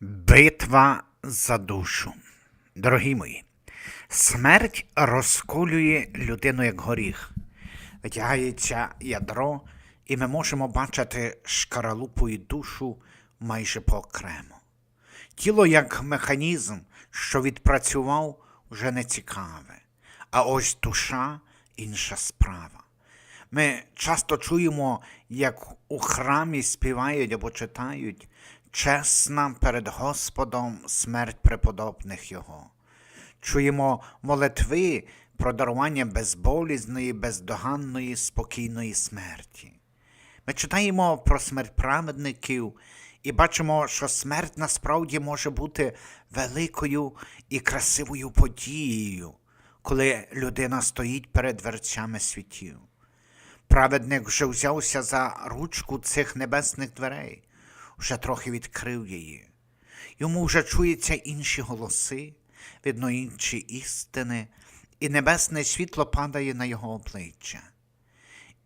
Битва за душу. Дорогі мої, смерть розколює людину як горіх. Витягається ядро, і ми можемо бачити шкаралупу і душу майже поокремо. Тіло як механізм, що відпрацював, вже не цікаве, а ось душа інша справа. Ми часто чуємо, як у храмі співають або читають чесна перед Господом смерть преподобних Його. Чуємо молитви про дарування безболізної, бездоганної, спокійної смерті. Ми читаємо про смерть праведників і бачимо, що смерть насправді може бути великою і красивою подією, коли людина стоїть перед дверцями світів. Праведник вже взявся за ручку цих небесних дверей, вже трохи відкрив її. Йому вже чуються інші голоси, видно інші істини, і небесне світло падає на його обличчя.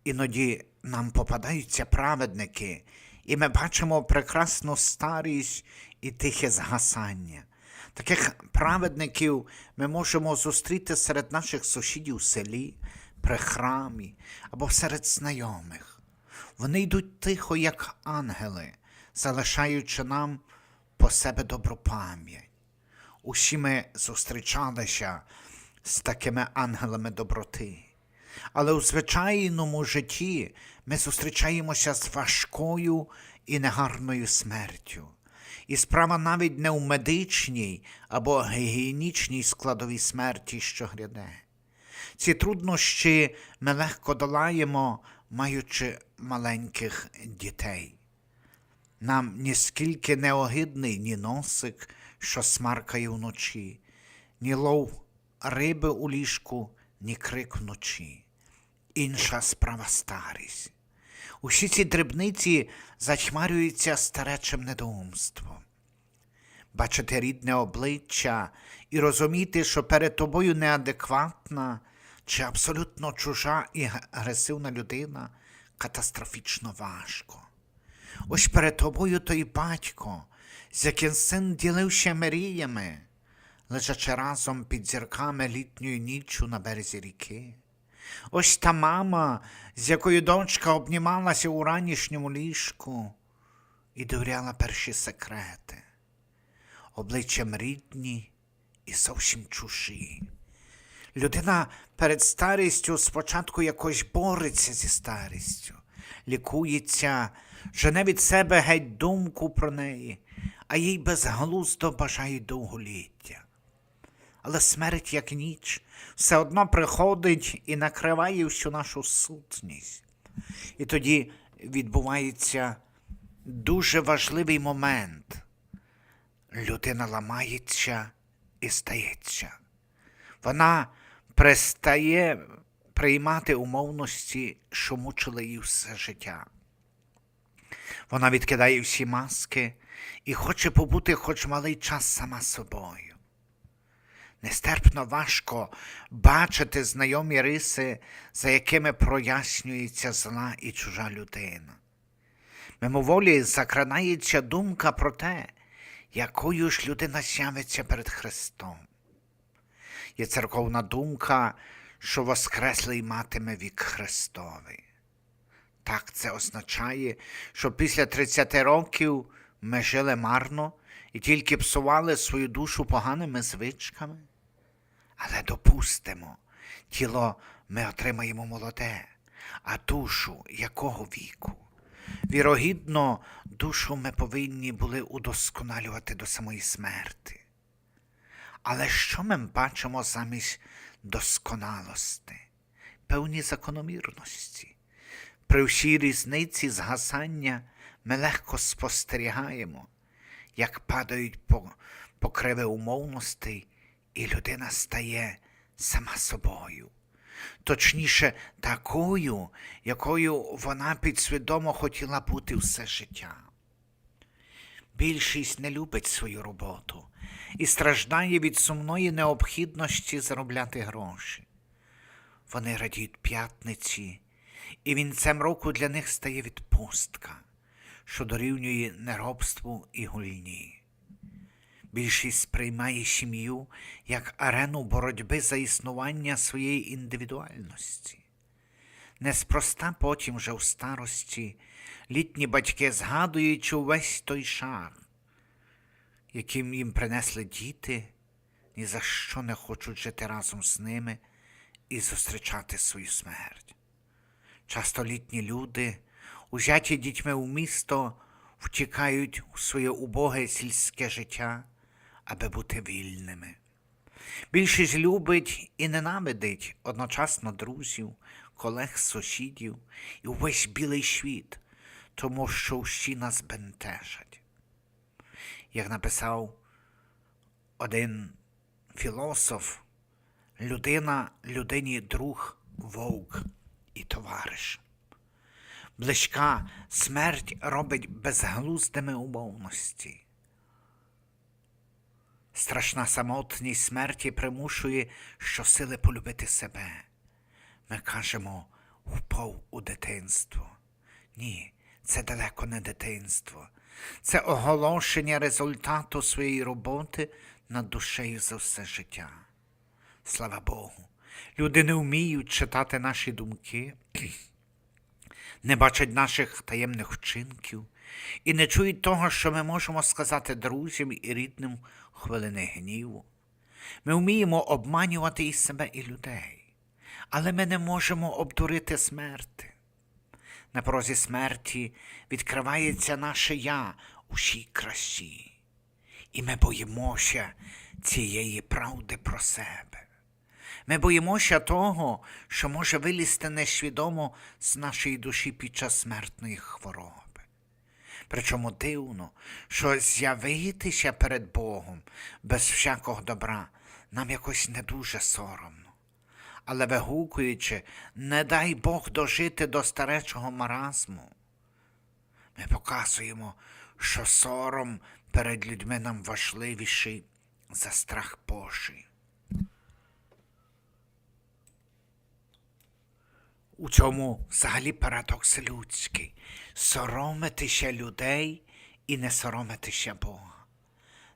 Іноді нам попадаються праведники, і ми бачимо прекрасну старість і тихе згасання. Таких праведників ми можемо зустріти серед наших сусідів в селі, при храмі або серед знайомих. Вони йдуть тихо, як ангели, залишаючи нам по себе добру пам'ять. Усі ми зустрічалися з такими ангелами доброти. Але у звичайному житті ми зустрічаємося з важкою і негарною смертю. І справа навіть не у медичній або гігієнічній складовій смерті, що гряде. Ці труднощі ми легко долаємо, маючи маленьких дітей. Нам ніскільки не огидний ні носик, що смаркає вночі, ні лов риби у ліжку, ні крик вночі. Інша справа старість. Усі ці дрібниці затьмарюються старечим недоумством. Бачити рідне обличчя і розуміти, що перед тобою неадекватна чи абсолютно чужа і агресивна людина катастрофічно важко. Ось перед тобою той батько, з яким син ділився мріями, лежачи разом під зірками літньої ніччю на березі ріки. Ось та мама, з якою дочка обнімалася у ранішньому ліжку і довіряла перші секрети, обличчям рідні і зовсім чужі. Людина перед старістю спочатку якось бореться зі старістю, лікується, жене від себе геть думку про неї, а їй безглуздо бажають довголіття. Але смерть, як ніч, все одно приходить і накриває всю нашу сутність. І тоді відбувається дуже важливий момент. Людина ламається і стається. Вона перестає приймати умовності, що мучили її все життя. Вона відкидає всі маски і хоче побути хоч малий час сама собою. Нестерпно важко бачити знайомі риси, за якими прояснюється зла і чужа людина. Мимоволі закранається думка про те, якою ж людина з'явиться перед Христом. Є церковна думка, що Воскреслий матиме вік Христовий. Так це означає, що після 30 років ми жили марно і тільки псували свою душу поганими звичками. Але допустимо, тіло ми отримаємо молоде, а душу якого віку? Вірогідно, душу ми повинні були удосконалювати до самої смерти. Але що ми бачимо замість досконалості? Певні закономірності. При всій різниці згасання ми легко спостерігаємо, як падають по- покриви умовностей, і людина стає сама собою. Точніше, такою, якою вона підсвідомо хотіла бути все життя. Більшість не любить свою роботу і страждає від сумної необхідності заробляти гроші. Вони радіють п'ятниці, і вінцем року для них стає відпустка, що дорівнює неробству і гульні. Більшість сприймає сім'ю як арену боротьби за існування своєї індивідуальності. Неспроста потім вже в старості літні батьки згадуючи увесь той шар, яким їм принесли діти, ні за що не хочуть жити разом з ними і зустрічати свою смерть. Часто літні люди, узяті дітьми у місто, втікають у своє убоге сільське життя, аби бути вільними. Більшість любить і ненавидить одночасно друзів, колег, сусідів і увесь білий світ, тому що всі нас бентежать. Як написав один філософ, людина людині друг, вовк і товариш. Близька смерть робить безглуздими умовності. Страшна самотність смерті примушує щосили полюбити себе. Ми кажемо, впав у дитинство. Ні, це далеко не дитинство. Це оголошення результату своєї роботи над душею за все життя. Слава Богу, люди не вміють читати наші думки, не бачать наших таємних вчинків і не чують того, що ми можемо сказати друзям і рідним хвилини гніву. Ми вміємо обманювати і себе, і людей, але ми не можемо обдурити смерти. На порозі смерті відкривається наше я у всій красі, і ми боїмося цієї правди про себе. Ми боїмося того, що може вилізти несвідомо з нашої душі під час смертної хвороби. Причому дивно, що з'явитися перед Богом без всякого добра нам якось не дуже соромно. Але вигукуючи, не дай Бог дожити до старечого маразму, ми показуємо, що сором перед людьми нам важливіший за страх Божий. У цьому взагалі парадокс людський соромитися людей і не соромитися Бога.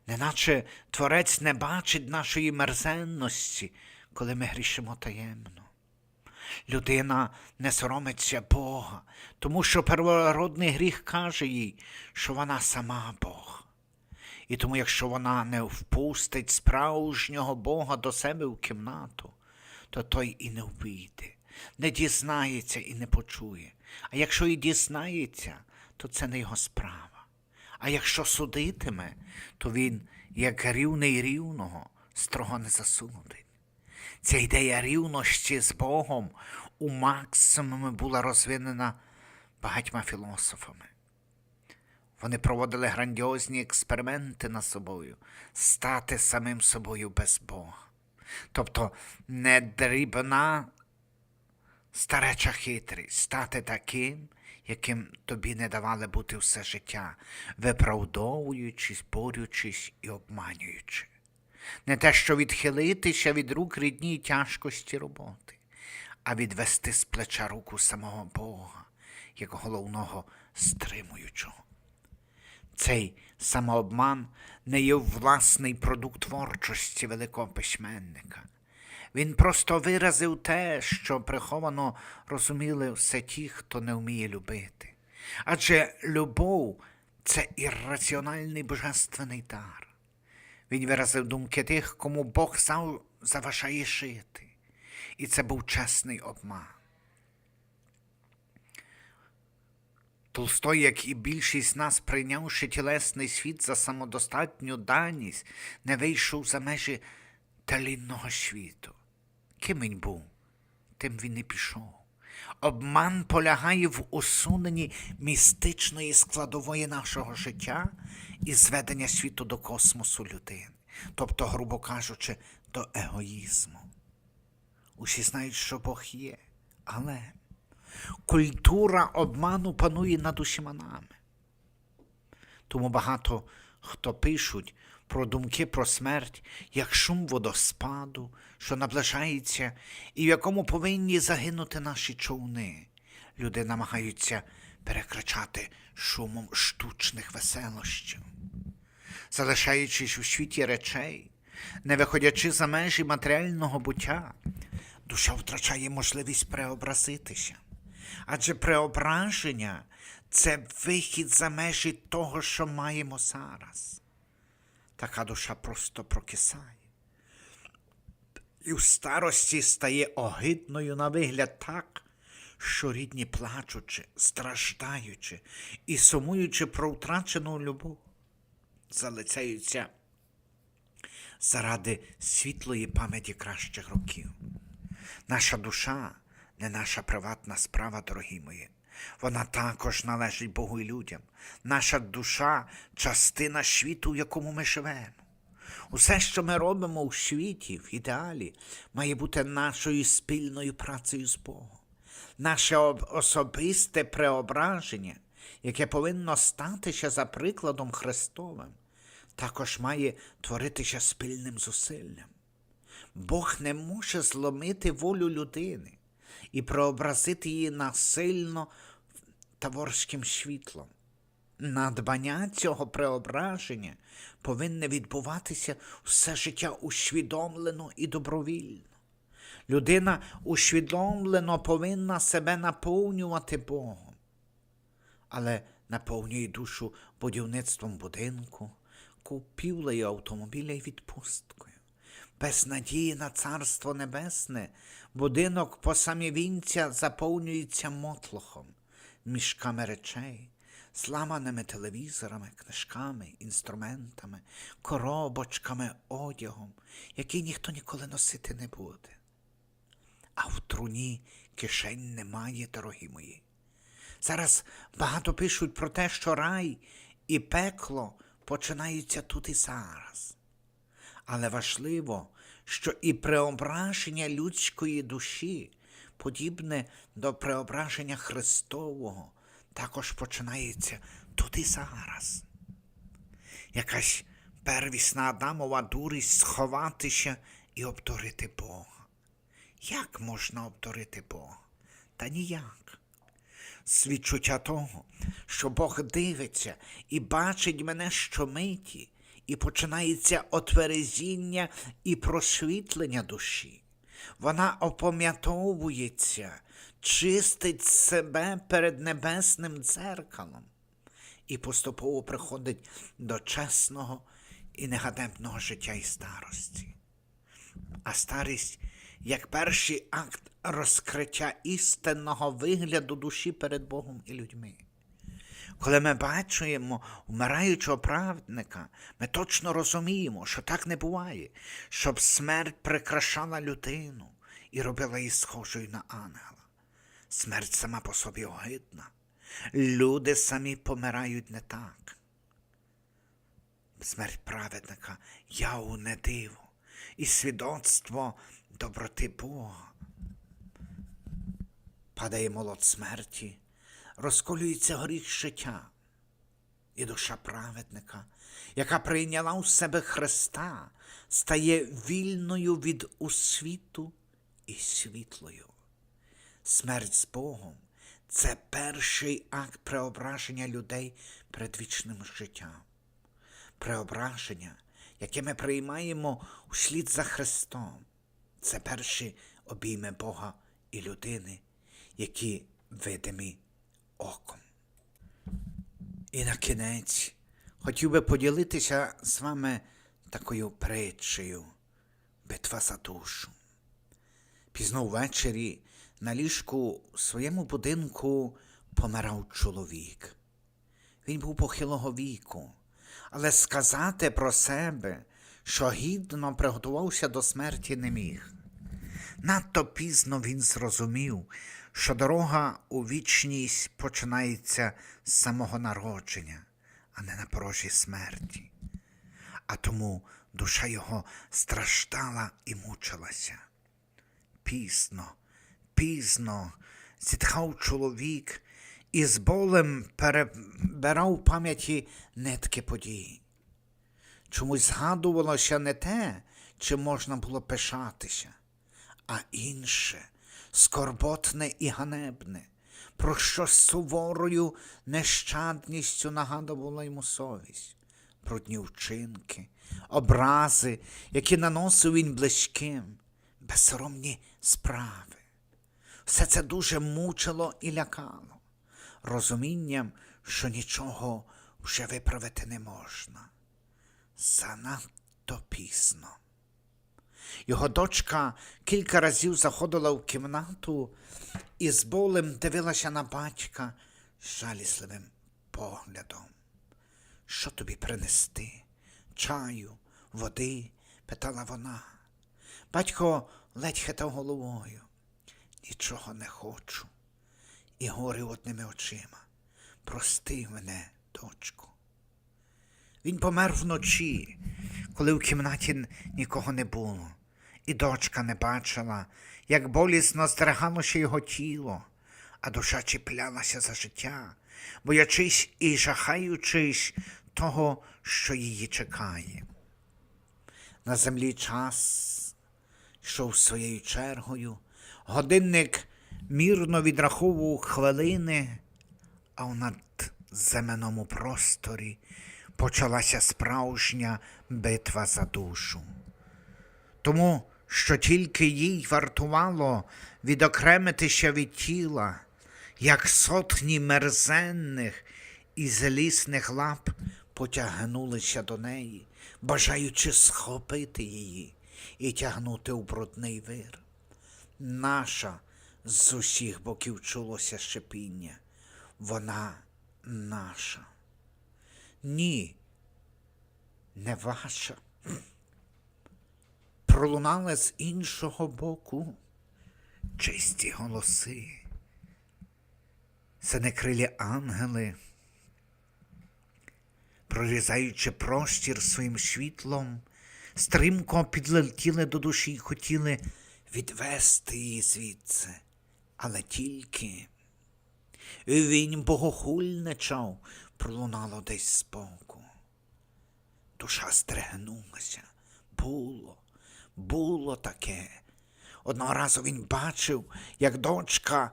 Неначе Творець не бачить нашої мерзенності, коли ми грішимо таємно. Людина не соромиться Бога, тому що первородний гріх каже їй, що вона сама Бог. І тому, якщо вона не впустить справжнього Бога до себе в кімнату, то той і не ввійде, не дізнається і не почує. А якщо і дізнається, то це не його справа. А якщо судитиме, то він, як рівний рівного, строго не засудить. Ця ідея рівності з Богом у максимумі була розвинена багатьма філософами. Вони проводили грандіозні експерименти над собою, стати самим собою без Бога. Тобто не дрібна стареча хитрість, стати таким, яким тобі не давали бути все життя, виправдовуючись, борючись і обманюючи. Не те, що відхилитися від рук рідній тяжкості роботи, а відвести з плеча руку самого Бога, як головного стримуючого. Цей самообман не є власний продукт творчості великого письменника. Він просто виразив те, що приховано розуміли все ті, хто не вміє любити. Адже любов це ірраціональний божественний дар. Він виразив думки тих, кому Бог сам заважає жити. І це був чесний обман. Толстой, як і більшість нас, прийнявши тілесний світ за самодостатню даність, не вийшов за межі талінного світу. Ким був, тим він і пішов. Обман полягає в усуненні містичної складової нашого життя і зведення світу до космосу людини, тобто, грубо кажучи, до егоїзму. Усі знають, що Бог є, але культура обману панує над усіма нами. Тому багато хто пишуть про думки про смерть, як шум водоспаду, що наближається, і в якому повинні загинути наші човни. Люди намагаються перекричати шумом штучних веселощів. залишаючись у світі речей, не виходячи за межі матеріального буття, душа втрачає можливість преобразитися. Адже преображення це вихід за межі того, що маємо зараз. Така душа просто прокисає. І в старості стає огидною на вигляд так, що рідні плачучи, страждаючи і сумуючи про втрачену любов, залицяються заради світлої пам'яті кращих років. Наша душа не наша приватна справа, дорогі мої. Вона також належить Богу і людям. Наша душа частина світу, в якому ми живемо. Усе, що ми робимо у світі, в ідеалі, має бути нашою спільною працею з Богом. Наше особисте преображення, яке повинно статися за прикладом Христовим, також має творитися спільним зусиллям. Бог не може зломити волю людини і преобразити її насильно таворським світлом. Надбання цього преображення повинне відбуватися все життя усвідомлено і добровільно. Людина усвідомлено повинна себе наповнювати Богом, але наповнює душу будівництвом будинку, купівлею автомобіля і відпусткою. Без надії на Царство Небесне будинок по самі заповнюється мотлохом, мішками речей, зламаними телевізорами, книжками, інструментами, коробочками, одягом, який ніхто ніколи носити не буде. А в труні кишень немає, дорогі мої. Зараз багато пишуть про те, що рай і пекло починаються тут і зараз. Але важливо, що і преображення людської душі, подібне до преображення Христового, також починається тут і зараз. Якась первісна Адамова дурість сховатися і обдурити Бога. Як можна обдурити Бога? Та ніяк. З відчуття того, що Бог дивиться і бачить мене щомиті, і починається отверезіння і просвітлення душі. Вона опам'ятовується, чистить себе перед небесним дзеркалом і поступово приходить до чесного і неганебного життя і старості. А старість як перший акт розкриття істинного вигляду душі перед Богом і людьми. Коли ми бачимо вмираючого праведника, ми точно розуміємо, що так не буває, щоб смерть прикрашала людину і робила її схожою на ангела. Смерть сама по собі огидна. Люди самі помирають не так. Смерть праведника яву не диво і свідоцтво доброти Бога. Падає молот смерті, розколюється горіх життя, і душа праведника, яка прийняла у себе Христа, стає вільною від усвіту і світлою. Смерть з Богом це перший акт преображення людей перед вічним життям. Преображення, яке ми приймаємо услід за Христом, це перші обійми Бога і людини, які видимі оком. І на кінець хотів би поділитися з вами такою притчею битва за душу. Пізно ввечері на ліжку в своєму будинку помирав чоловік. Він був похилого віку, але сказати про себе, що гідно приготувався до смерті, не міг. Надто пізно він зрозумів, що дорога у вічність починається з самого народження, а не на порожі смерті. А тому душа його страждала і мучилася. Пізно, пізно зітхав чоловік і з болем перебирав в пам'яті нитки подій. Чомусь згадувалося не те, чим можна було пишатися, а інше, скорботне і ганебне, про що з суворою нещадністю нагадувала йому совість. брудні вчинки, образи, які наносив він близьким, безсоромні справи. Все це дуже мучило і лякало, розумінням, що нічого вже виправити не можна. Занадто пізно. Його дочка кілька разів заходила в кімнату і з болем дивилася на батька жалісливим поглядом. Що тобі принести? Чаю, води? питала вона. Батько ледь хитав головою. Нічого не хочу. І горив одними очима. Прости мене, дочко. Він помер вночі, коли в кімнаті нікого не було, і дочка не бачила, як болісно здригалося його тіло, а душа чіплялася за життя, боячись і жахаючись того, що її чекає. На землі час йшов своєю чергою, годинник мірно відраховував хвилини, а в надземному просторі почалася справжня битва за душу. Тому, що тільки їй вартувало відокремитися від тіла, як сотні мерзенних і злісних лап потягнулися до неї, бажаючи схопити її і тягнути у брудний вир. Наша з усіх боків чулося шипіння. Вона наша. Ні, не ваша. Пролунали з іншого боку чисті голоси. Синекрилі ангели, прорізаючи простір своїм світлом, стрімко підлетіли до душі і хотіли відвести її звідси, але тільки. Він богохульничав, пролунало десь збоку. Душа стригнулася. Було, було таке. Одного разу він бачив, як дочка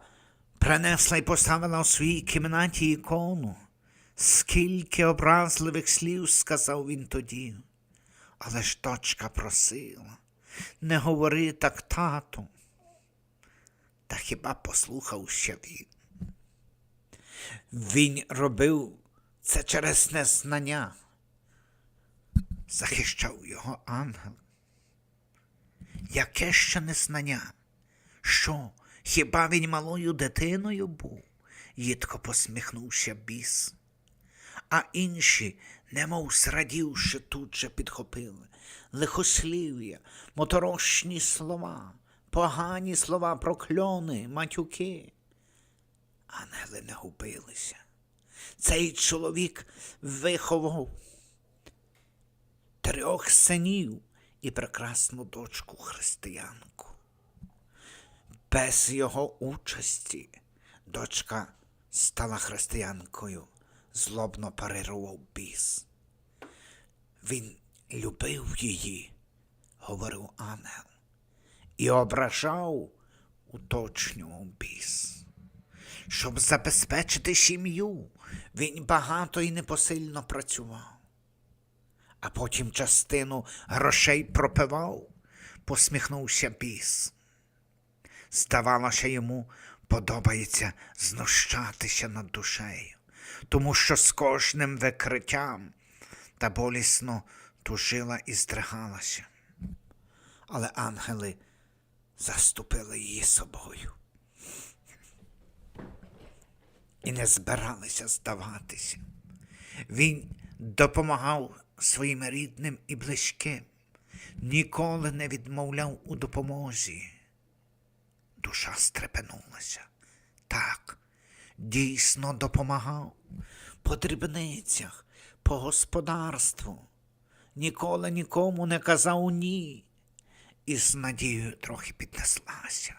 принесла і поставила у своїй кімнаті ікону. Скільки образливих слів сказав він тоді. Але ж дочка просила, не говори так, тату. Та хіба послухав ще він? Він робив це через незнання. Захищав його ангел. Яке ще незнання? Що, хіба він малою дитиною був? їдко посміхнувся біс. А інші, немов зрадівши, тут же підхопили лихослів'я, моторошні слова, погані слова, прокльони, матюки. Ангели не губилися. Цей чоловік виховав трьох синів і прекрасну дочку християнку. Без його участі дочка стала християнкою, злобно парирував біс. Він любив її, говорив ангел, і ображав, уточнював біс. Щоб забезпечити сім'ю, він багато і непосильно працював, а потім частину грошей пропивав, посміхнувся біс. Здавалося, йому подобається знущатися над душею, тому що з кожним викриттям та болісно тужила і здригалася. Але ангели заступили її собою і не збиралися здаватися. Він допомагав своїм рідним і близьким, ніколи не відмовляв у допомозі. Душа стрепенулася. Так, дійсно допомагав по дрібницях, по господарству. Ніколи нікому не казав ні. І з надією трохи піднеслася.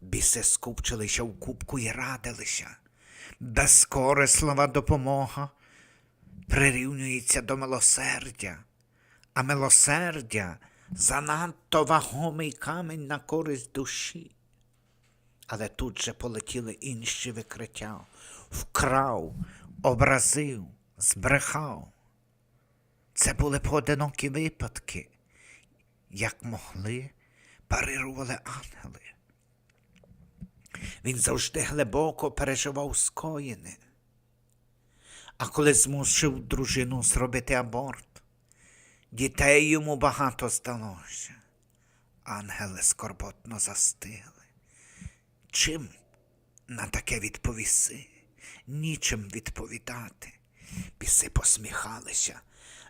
Біси скупчилися в кубку і радилися. Безкорислива допомога прирівнюється до милосердя, а милосердя занадто вагомий камінь на користь душі. Але тут же полетіли інші викриття, вкрав, образив, збрехав. Це були поодинокі випадки, як могли, парирували ангели. Він завжди глибоко переживав скоєне. А коли змусив дружину зробити аборт, дітей йому багато здалося. Ангели скорботно застигли. Чим на таке відповіси? Нічим відповідати. Біси посміхалися,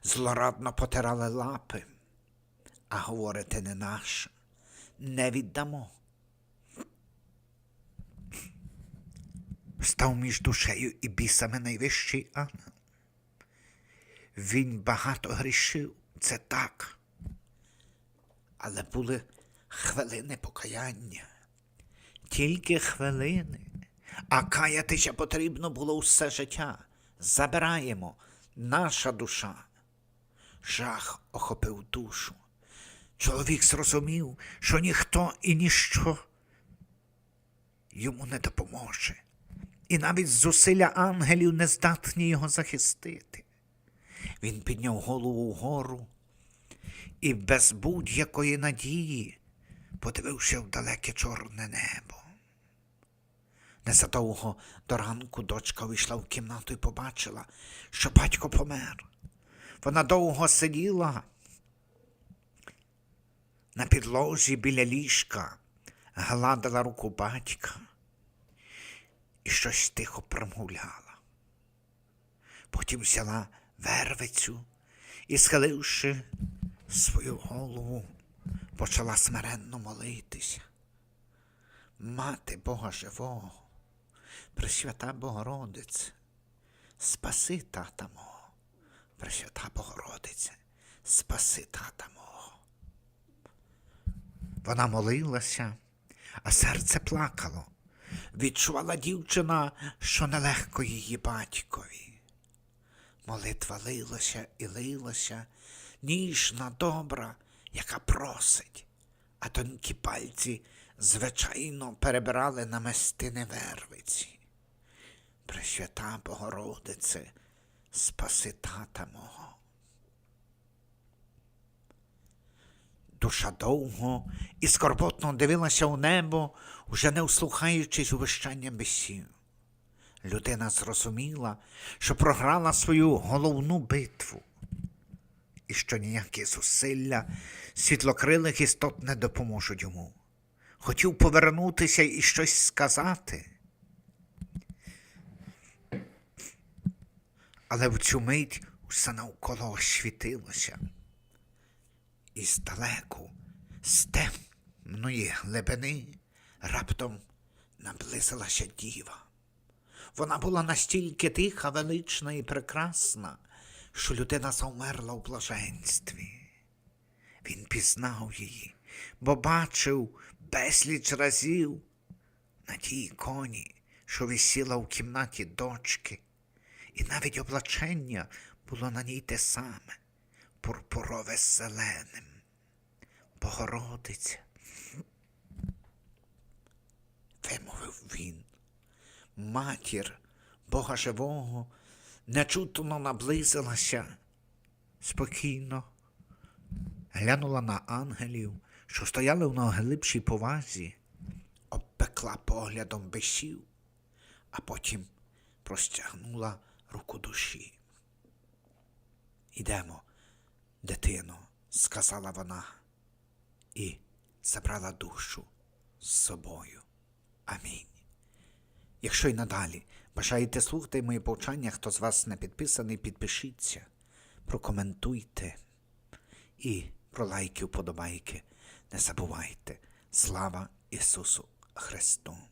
злорадно потирали лапи, а говорити не наше, не віддамо. Став між душею і бісами найвищий ангел. Він багато грішив, це так. Але були хвилини покаяння, тільки хвилини, а каятися потрібно було все життя. Забираємо наша душа. Жах охопив душу. Чоловік зрозумів, що ніхто і ніщо йому не допоможе. І навіть зусилля ангелів не здатні його захистити. Він підняв голову вгору і без будь-якої надії подивився в далеке чорне небо. Незадовго до ранку дочка вийшла в кімнату і побачила, що батько помер. Вона довго сиділа на підложі біля ліжка, гладила руку батька і щось тихо промовляла. Потім взяла вервицю і, схиливши свою голову, почала смиренно молитися. Мати Бога живого, Пресвята Богородице, спаси тата мого, Пресвята Богородице, спаси тата мого. Вона молилася, а серце плакало. Відчувала дівчина, що нелегко її батькові. Молитва лилася і лилася, ніжна, добра, яка просить, а тонкі пальці звичайно перебирали на мистини вервиці. Пресвята Богородице, спаси тата мого. Душа довго і скорботно дивилася у небо, уже не услухаючись у вищання бесів. Людина зрозуміла, що програла свою головну битву, і що ніякі зусилля світлокрилих істот не допоможуть йому. Хотів повернутися і щось сказати. Але в цю мить усе навколо освітилося. І здалеку, з темної глибини, раптом наблизилася діва. Вона була настільки тиха, велична і прекрасна, що людина завмерла в блаженстві. Він пізнав її, бо бачив безліч разів на тій іконі, що висіла у кімнаті дочки, і навіть облачення було на ній те саме, пурпурове з зеленим. Богородиця, вимовив він. Матір Бога живого нечутно наблизилася спокійно, глянула на ангелів, що стояли в найглибшій повазі, обпекла поглядом бесів, а потім простягнула руку душі. Ідемо, дитино, сказала вона, і забрала душу з собою. Амінь. Якщо й надалі бажаєте слухати мої повчання, хто з вас не підписаний, підпишіться, прокоментуйте і про лайки, вподобайки. Не забувайте. Слава Ісусу Христу!